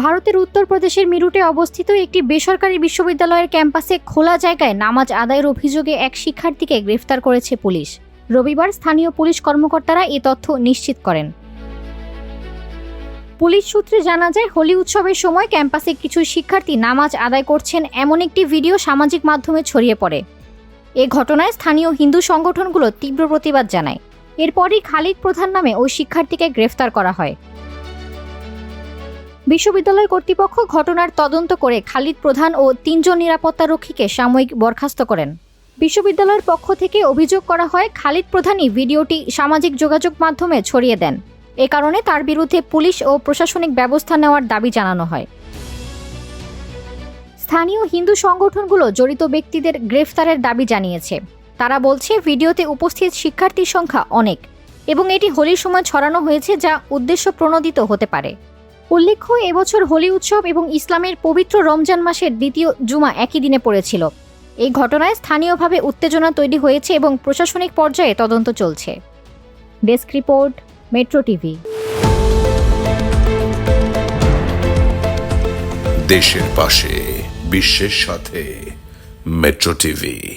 ভারতের উত্তরপ্রদেশের মিরুটে অবস্থিত একটি বেসরকারি বিশ্ববিদ্যালয়ের ক্যাম্পাসে খোলা জায়গায় নামাজ আদায়ের অভিযোগে এক শিক্ষার্থীকে গ্রেফতার করেছে পুলিশ। রবিবার স্থানীয় পুলিশ কর্মকর্তারা এ তথ্য নিশ্চিত করেন। পুলিশ সূত্রে জানা যায়, হোলি উৎসবের সময় ক্যাম্পাসে কিছু শিক্ষার্থী নামাজ আদায় করছেন এমন একটি ভিডিও সামাজিক মাধ্যমে ছড়িয়ে পড়ে। এ ঘটনায় স্থানীয় হিন্দু সংগঠনগুলো তীব্র প্রতিবাদ জানায়। এরপরই খালিদ প্রধান নামে ওই শিক্ষার্থীকে গ্রেফতার করা হয়। বিশ্ববিদ্যালয় কর্তৃপক্ষ ঘটনার তদন্ত করে খালিদ প্রধান ও তিনজন নিরাপত্তা রক্ষীকে সাময়িক বরখাস্ত করেন। বিশ্ববিদ্যালয়ের পক্ষ থেকে অভিযোগ করা হয়, খালিদ প্রধানই ভিডিওটি সামাজিক যোগাযোগ মাধ্যমে ছড়িয়ে দেন। এ কারণে তার বিরুদ্ধে পুলিশ ও প্রশাসনিক ব্যবস্থা নেওয়ার দাবি জানানো হয়। স্থানীয় হিন্দু সংগঠনগুলো জড়িত ব্যক্তিদের গ্রেফতারের দাবি জানিয়েছে। তারা বলছে, ভিডিওতে উপস্থিত শিক্ষার্থীর সংখ্যা অনেক এবং এটি হোলির সময় ছড়ানো হয়েছে যা উদ্দেশ্য প্রণোদিত হতে পারে। উল্লেখ্য, এবছর হোলি উৎসব এবং ইসলামের পবিত্র রমজান মাসের দ্বিতীয় জুমা একই দিনে পড়েছিল। এই ঘটনায় স্থানীয়ভাবে উত্তেজনা তৈরি হয়েছে এবং প্রশাসনিক পর্যায়ে তদন্ত চলছে। Desk report, metro TV. দেশের পাশে, বিশ্বের সাথে, মেট্রো টিভি।